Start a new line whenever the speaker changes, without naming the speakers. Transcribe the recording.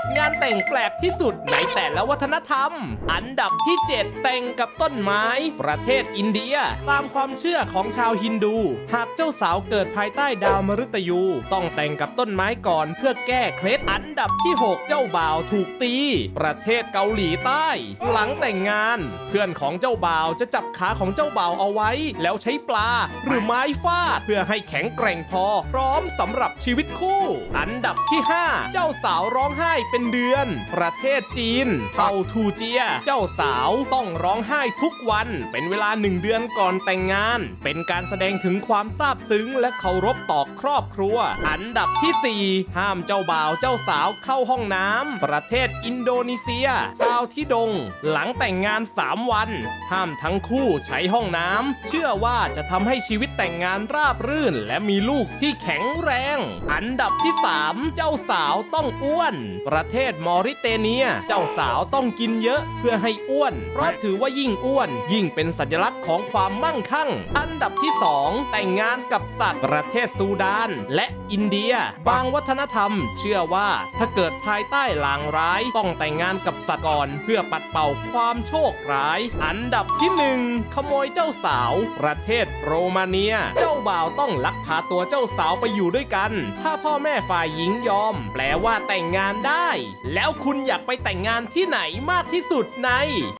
7 งานแต่งแปลกที่สุดในแต่ละวัฒนธรรม อันดับที่ 7 แต่งกับต้นไม้ ประเทศอินเดีย ตามความเชื่อของชาวฮินดู หากเจ้าสาวเกิดภายใต้ดาวมฤตยู ต้องแต่งกับต้นไม้ก่อนเพื่อแก้เคล็ดอันดับที่ 6 เจ้าบ่าวถูกตี ประเทศเกาหลีใต้ หลังแต่งงาน เพื่อนของเจ้าบ่าวจะจับขาของเจ้าบ่าวเอาไว้ แล้วใช้ปลา หรือไม้ฟาด เพื่อให้แข็งแกร่งพอ พร้อมสำหรับชีวิตคู่ อันดับที่ 5 เจ้าสาวร้องไห้เป็นเดือน ประเทศจีนเผ่าทูเจีย เจ้าสาวต้องร้องไห้ทุกวัน เป็นเวลาหนึ่งเดือนก่อนแต่งงาน เป็นการแสดงถึงความซาบซึ้ง และเคารพต่อครอบครัว อันดับที่ 4 ห้ามเจ้าบ่าวเจ้าสาวเข้าห้องน้ำประเทศอินโดนีเซีย ชาวที่ดง หลังแต่งงาน 3 วัน ห้ามทั้งคู่ใช้ห้องน้ำเชื่อว่าจะทำให้ชีวิตแต่งงานราบรื่น และมีลูกที่แข็งแรง อันดับที่ 3 เจ้าสาวต้องอ้วนประประเทศมอริเตเนีย เจ้าสาวต้องกินเยอะเพื่อให้อ้วน เพราะถือว่ายิ่งอ้วน ยิ่งเป็นสัญลักษณ์ของความมั่งคั่ง อันดับที่ 2 แต่งงานกับสัตว์ประเทศซูดาน และอินเดีย บางวัฒนธรรม เชื่อว่าถ้าเกิดภายใต้ลางร้ายต้องแต่งงานกับสัตว์ก่อนเพื่อปัดเป่าความโชคร้าย อันดับที่หนึ่งขโมยเจ้าสาว ประเทศโรมาเนีย เจ้าบ่าวต้องลักพาตัวเจ้าสาวไปอยู่ด้วยกัน ถ้าพ่อแม่ฝ่ายหญิงยอม แปลว่าแต่งงานได้แล้วคุณอยากไปแต่งงานที่ไหนมากที่สุดใน